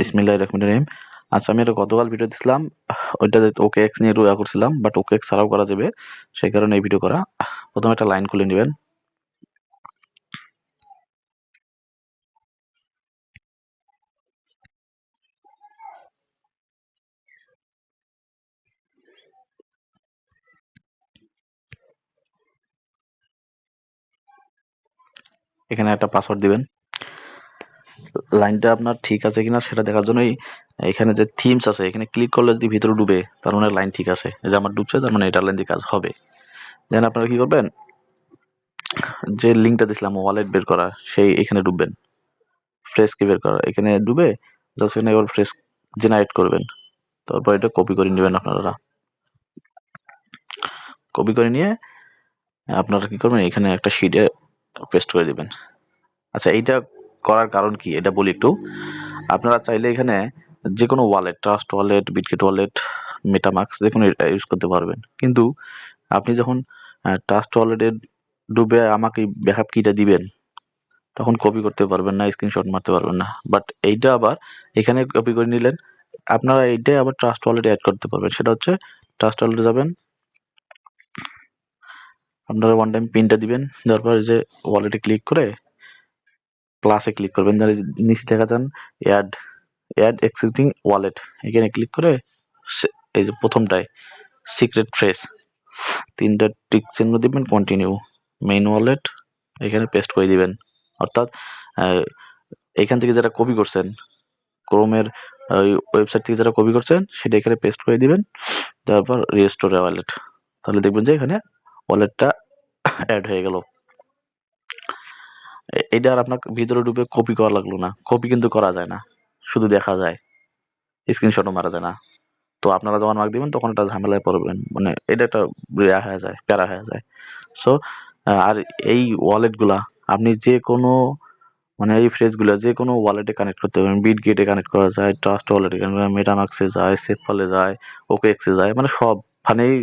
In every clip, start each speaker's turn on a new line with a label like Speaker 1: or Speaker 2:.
Speaker 1: বিসমিল্লাহ রহমান রহিম। আচ্ছা আমি এটা গতকাল ভিডিও দিছিলাম, ওইটা ওকে এক্স নিয়ে রোয়া করছিলাম বাট ওকে এক্স ছাড়াও করা যাবে, সেই কারণে এই ভিডিও করা। প্রথমে একটা লাইন খুলে নেবেন। এখানে একটা পাসওয়ার্ড দিবেন। লাইনটা আপনার ঠিক আছে কিনা সেটা দেখার জন্যই এখানে যে থিমস আছে, এখানে ক্লিক করলে যদি ভিতরে ডুবে, তার মানে লাইন ঠিক আছে। যে আমার ডুবছে, তার মানে এটার লাইন দিয়ে কাজ হবে। দেন আপনারা কি করবেন? যে লিঙ্কটা দিছিলাম ওয়ালেট বের করা, সেই এখানে ডুববেন। ফ্রেশ কি বের করা, এখানে ডুবে জাস্ট এখানে এবার ফ্রেশ জেনারেট করবেন। তারপর এটা কপি করে নেবেন আপনারা। কপি করে নিয়ে আপনারা কি করবেন? এখানে একটা শিটে পেস্ট করে দিবেন। আচ্ছা এইটা করার কারণ কি? এটা বলি একটু। আপনারা চাইলে এখানে যে কোনো wallet Trust wallet Bitget wallet MetaMask যে কোনো ইউজ করতে পারবেন। কিন্তু আপনি যখন ট্রাস্ট ওয়ালেটে ডুবে আমাকে ব্যাকআপ কিটা দিবেন, তখন কপি করতে পারবেন না স্ক্রিনশট মারতে পারবেন না। বাট এইটা আবার এখানে কপি করে নিলেন, আপনারা এইটাই আবার ট্রাস্ট ওয়ালেটে অ্যাড করতে পারবেন। সেটা হচ্ছে ট্রাস্ট ওয়ালেটে যাবেন, আপনারা ওয়ান টাইম পিনটা দিবেন তারপর যে ওয়ালেটে ক্লিক করে প্লাসে ক্লিক করবেন তাহলে নিচে দেখা যান অ্যাড অ্যাড এক্সিস্টিং ওয়ালেট এখানে ক্লিক করে এই যে প্রথমটায় সিক্রেট ফ্রেস তিনটা টিক চিহ্ন দিবেন কন্টিনিউ মেইন ওয়ালেট এখানে পেস্ট করে দিবেন। অর্থাৎ এখান থেকে যেটা কপি করছেন ক্রোমের ওই ওয়েবসাইট থেকে যেটা কপি করছেন, সেটা এখানে পেস্ট করে দিবেন, তারপর রেজিস্টোর ওয়ালেট তাহলে দেখবেন যে এখানে ওয়ালেটটা অ্যাড হয়ে গেল। এটা আর আপনার ভিতরে ঢুকে কপি করা লাগল না। কপি কিন্তু করা যায় না। শুধু দেখা যায়। স্ক্রিনশটও মারা যায় না। তো আপনারা যখন মার্ক দিবেন, তখন একটা ঝামেলায় পড়বেন। মানে এটা একটা ইয়া হয়ে যায়, প্যারা হয়ে যায়। সো আর এই ওয়ালেটগুলা আপনি যে কোনো মানে এই ফ্রেজগুলো যে কোনো ওয়ালেটে কানেক্ট করতে পারবেন বিট গেটে কানেক্ট করা যায় ট্রাস্ট ওয়ালেটে কানেক্ট করা মেটামাক্সে যায় সেফলে যায় ওকে এক্সে যায় মানে সবখানেই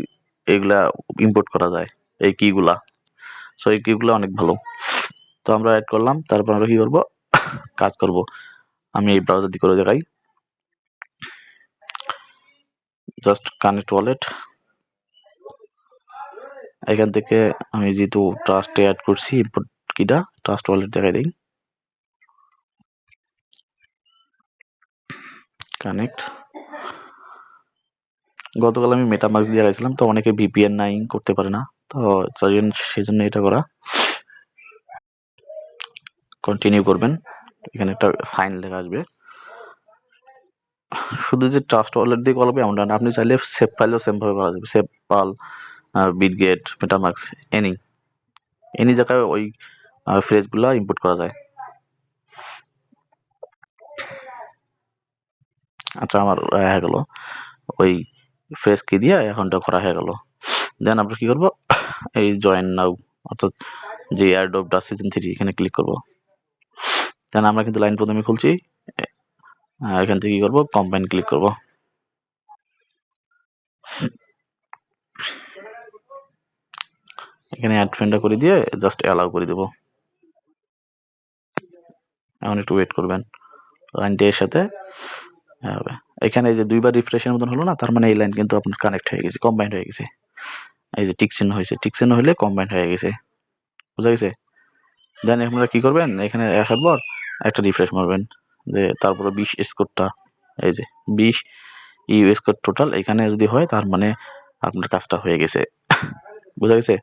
Speaker 1: এগুলা ইম্পোর্ট করা যায়। এই কিগুলা সো এই কিগুলো অনেক ভালো। তো আমরা অ্যাড করলাম, তারপর আমরা কি করব? কাজ করব। আমি এই ব্রাউজার দিয়ে করে দেখাই। জাস্ট কানেক্ট ওয়ালেট এখান থেকে আমি যেহেতু ট্রাস্টে অ্যাড করছি ইম্পোর্ট কিটা ট্রাস্ট ওয়ালেট দেখাই দিই। কানেক্ট গতকাল আমি মেটামাক্স দিয়ে গেছিলাম তো অনেকে ভিপিএন নাই করতে পারে না। তো সেই জন্য এটা করা। কন্টিনিউ করবেন। এখানে একটা সাইন লেখা আসবে। শুধু যে ট্রাস্ট ওয়ালেট দিয়ে করবে এমনটা না। আপনি চাইলে সেভ ফাইলও সেম ভাবে করা যাবে। Save file Bitget MetaMask any any জায়গায় ওই ফ্রেজগুলো ইম্পোর্ট করা যায়। আচ্ছা আমার হয়ে গেল। ওই ফ্রেজ কি দিয়ে অ্যাকাউন্টটা করা হয়ে গেল। দেন আমরা কি করব? এই জয়েন নাও অর্থাৎ যে এয়ারড্রপটা সিজন থ্রি এখানে ক্লিক করব। দেন আমরা কিন্তু লাইন প্রথমে খুলছি। এখান থেকে কি করব? কম্বাইন ক্লিক করব। এখানে অ্যাড ফ্রেন্ডটা করে দিয়ে জাস্ট অ্যালাউ করে দেব। এখন একটু ওয়েট করবেন। লাইনটি এর সাথে হবে। এখানে এই যে দুইবার রিফ্রেশের মতন হলো না, তার মানে এই লাইন কিন্তু আপনার কানেক্ট হয়ে গেছে কম্বাইন্ড হয়ে গেছে। এই যে টিক চিহ্ন হয়েছে টিক চিহ্ন হলে কম্বাইন্ড হয়ে গেছে। বুঝা গেছে? দেন আপনারা কি করবেন? এখানে আসার পর একটা রিফ্রেশ মারবেন, যে তারপরে বিশ স্কোরটা এই যে বিশ ইউ স্কোর টোটাল এখানে যদি হয় তার মানে আপনার কাজটা হয়ে গেছে। বুঝা গেছে?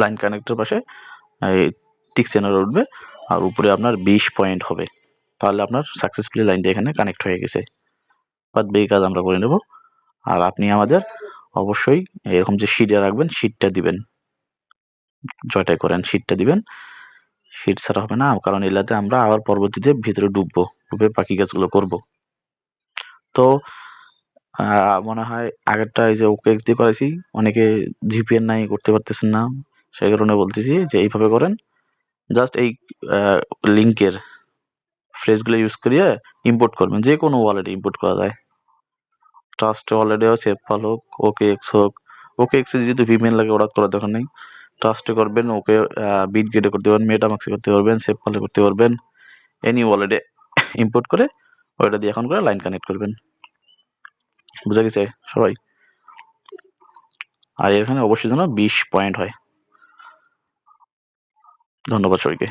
Speaker 1: লাইন কানেক্টের পাশে, এই টিক চিহ্ন উঠবে, আর উপরে আপনার বিশ পয়েন্ট হবে। তাহলে আপনার সাকসেসফুলি লাইনটা এখানে কানেক্ট হয়ে গেছে। বাদ বাকি কাজ আমরা করে নেব। আর আপনি আমাদের অবশ্যই এরকম যে শিটে রাখবেন শিটটা দিবেন। জয়টাই করেন শিটটা দিবেন। শিট ছাড়া হবে না, কারণ এলাতে আমরা আবার পরবর্তীতে ভিতরে ডুববো, ডুবে বাকি কাজগুলো করব। তো মনে হয় আগেরটা এই যে ওকে দিয়ে করাইছি, অনেকে জিপিএন নাই, করতে পারতেছেন না। সেই কারণে বলতেছি যে এইভাবে করেন। জাস্ট এই লিঙ্কের ফ্রেজগুলো ইউজ করিয়ে ইম্পোর্ট করবেন যে কোনো ওয়ালেটে ইম্পোর্ট করা যায়। ট্রাস্ট ওয়ালেটেও সেফাল হোক ওকে এক্স হোক। ওকে এক্সে যেহেতু ভিমেন লাগে, ওরা করার দরকার নেই। ট্রাস্টে করবেন, ওকে বিট গেটে করতে পারবেন মেটামাক্সে করতে পারবেন সেফ কলে করতে পারবেন। এনি ওয়ালেটে ইম্পোর্ট করে ওইটা দিয়ে এখন করে লাইন কানেক্ট করবেন। বুঝা গেছে সবাই? আর এখানে অবশ্যই যেন বিশ পয়েন্ট হয়। ধন্যবাদ সবাইকে।